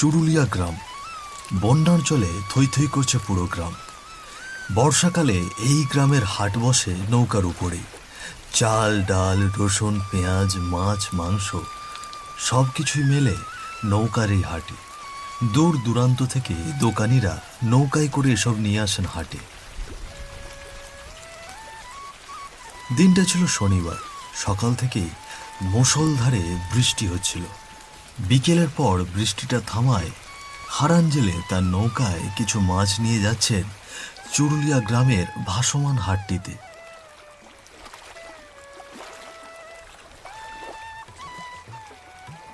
চুরুলিয়া গ্রাম। বন্যার জলে থই থই করছে পুরো গ্রাম। বর্ষাকালে এই গ্রামের হাট বসে নৌকার উপরেই চাল, ডাল, রসুন, পেঁয়াজ, মাছ, মাংস সব কিছুই মেলে নৌকার এই হাটে। দূর দূরান্ত থেকে দোকানিরা নৌকায় করে এসব নিয়ে আসেন হাটে। দিনটা ছিল শনিবার। সকাল থেকেই মুষলধারে বৃষ্টি হচ্ছিল। বিকেলের পর বৃষ্টিটা থামায়। হারান জেলে তার নৌকায় কিছু মাছ নিয়ে যাচ্ছেন চুরুলিয়া গ্রামের ভাসমান হাটটিতে।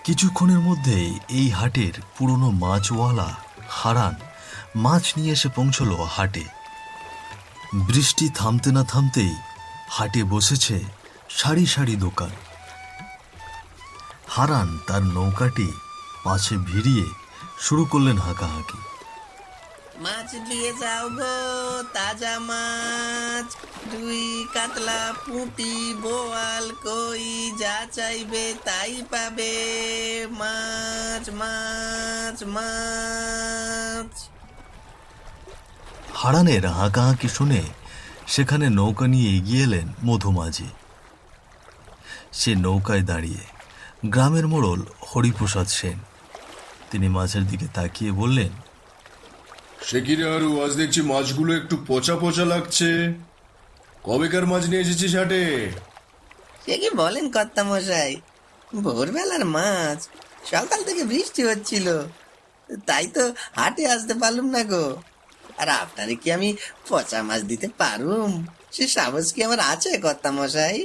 কিছুক্ষণের মধ্যেই এই হাটের পুরনো মাছওয়ালা হারান মাছ নিয়ে এসে পৌঁছল হাটে। বৃষ্টি থামতে না থামতেই হাটে বসেছে সারি সারি দোকান। হারান তার নৌকাটি পাশে ভিড়িয়ে শুরু করলেন হাঁকাহাঁকি। মাছ দিয়ে যাও গো তাজা মাছ। রুই কাতলা পুঁটি বোয়াল কই যা চাইবে তাই পাবে। মাছ মাছ মাছ। হারানের হাঁকাহাঁকি শুনে সেখানে নৌকা নিয়ে এগিয়ে এলেন মধুমাঝি। সে নৌকায় দাঁড়িয়ে গ্রামের মোড়ল হরিপ্রসাদ সেন। তিনি মাছের দিকে তাকিয়ে বললেন সে কি রে আরু আজ দেখছি মাছগুলো একটু পচা পচা লাগছে। কবেকার মাছ নিয়ে এসেছিস হাটে? সে কি বলেন কর্তা মশাই ভোরবেলার মাছ সকাল থেকে বৃষ্টি হচ্ছিল। তাই তো হাটে আসতে পারলুম না গো। আর আপনারে কি আমি পচা মাছ দিতে পারুম? সে সাহস কি আমার আছে কর্তা মশাই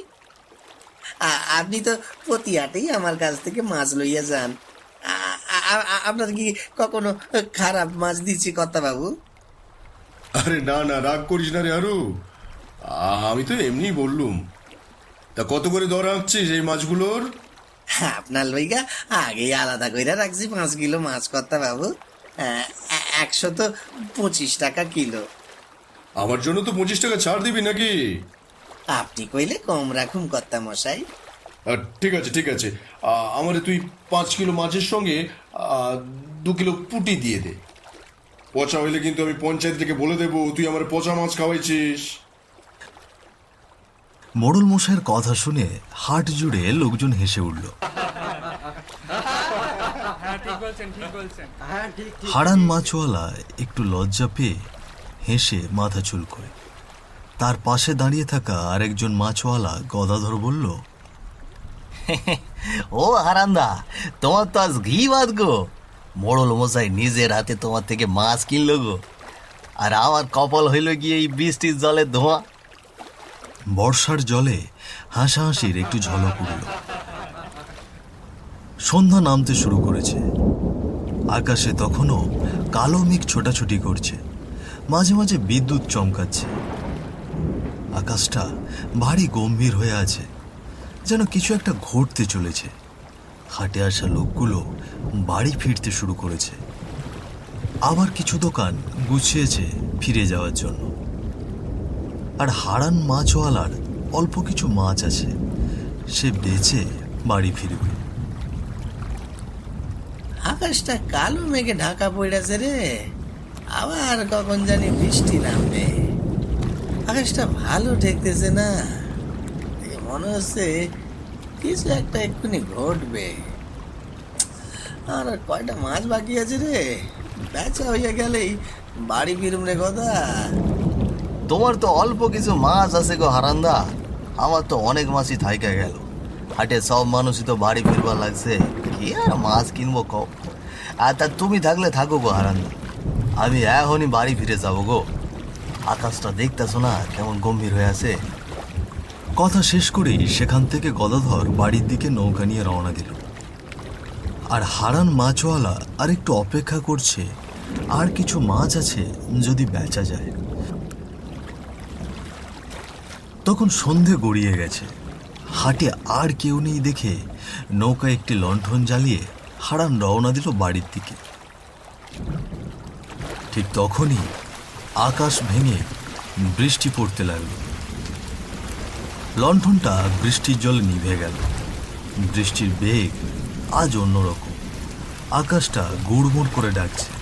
আপনি তো প্রতি হাটেই আমার কাছ থেকে মাছ লইয়া যান। আপনার কি কখনো খারাপ মাছ দিচ্ছি কর্তা বাবু আরে না না রাগ করিস না রে আরু। আমি তো এমনি বললুম। তা কত করে দর আঁকছিস এই মাছগুলোর? আপনার লইগা আগেই আলাদা কইরা রাখছি পাঁচ কিলো মাছ কর্তা বাবু একশো তো পঁচিশ টাকা কিলো। আমার জন্য তো পঁচিশ টাকা ছাড় দিবি নাকি? আপনি কইলে কম রাখুন কর্তা মশাই। ঠিক আছে ঠিক আছে। আ, আমারে তুই পাঁচ কিলো মাছের সঙ্গে আ, দু কিলো পুটি দিয়ে দে। পচা হইলে কিন্তু আমি পঞ্চায়েত থেকে বলে দেবো তুই আমার পচা মাছ খাওয়াইছিস। মোড়ল মশাইয়ের কথা শুনে হাট জুড়ে লোকজন হেসে উঠল। হারান মাছওয়ালা একটু লজ্জা পেয়ে হেসে মাথা চুলকোয় তার পাশে দাঁড়িয়ে থাকা আরেকজন মাছওয়ালা গদাধর বলল, ও হারান্দা, তোমার তো আজ ঘি বাদ গো। মোড়ল মশাই নিজের হাতে তোমার থেকে মাছ কিনলো গো। আর আমার কপাল হইল গিয়ে এই বৃষ্টির জলে ধোঁয়া। বর্ষার জলে হাসাহাসির একটু ঝলক উঠল। সন্ধ্যা নামতে শুরু করেছে। আকাশে তখনও কালো মেঘ ছোটাছুটি করছে। মাঝে মাঝে বিদ্যুৎ চমকাচ্ছে। আকাশটা ভারী গম্ভীর হয়ে আছে, যেন কিছু একটা ঘটতে চলেছে। হাটে আসা লোকগুলো বাড়ি ফিরতে শুরু করেছে। আবার কিছু দোকান গুছিয়েছে ফিরে যাওয়ার জন্য। আর হারান মাছওয়ালার অল্প কিছু মাছ আছে, সে বেচে বাড়ি ফিরবে। আকাশটা কালো মেঘে ঢাকা পড়েছে রে। আবার কখন জানি বৃষ্টি নামবে। আকাশটা ভালো ঠেকতেছে না। মনে হচ্ছে কিছু একটা এক্ষুনি ঘটবে। আর কয়টা মাছ বাকি আছে রে? বেচা হইয়া গেলেই বাড়ি ফিরুম রে কথা তোমার তো অল্প কিছু মাছ আছে গো হারান্দা। আমার তো অনেক মাছই থাইকা গেল। হাটে সব মানুষই তো বাড়ি ফিরবার লাগছে। কি আর মাছ কিনবো কম আর তা তুমি থাকলে থাকো গো হারান্দা। আমি এখনই বাড়ি ফিরে যাব গো। আকাশটা দেখতেছো না? কেমন গম্ভীর হয়ে আছে? কথা শেষ করেই সেখান থেকে গদাধর বাড়ির দিকে নৌকা নিয়ে রওনা দিল। আর হারান মাছওয়ালা আর একটু অপেক্ষা করছে, আর কিছু মাছ আছে যদি বেচা যায়। তখন সন্ধে গড়িয়ে গেছে। হাটে আর কেউ নেই দেখে নৌকা একটি লণ্ঠন জ্বালিয়ে হারান রওনা দিল বাড়ির দিকে। ঠিক তখনই আকাশ ভেঙে বৃষ্টি পড়তে লাগল। লণ্ঠনটা বৃষ্টির জল নিভে গেল। বৃষ্টির বেগ আজ অন্যরকম। আকাশটা গুড়মুড় করে ডাকছে।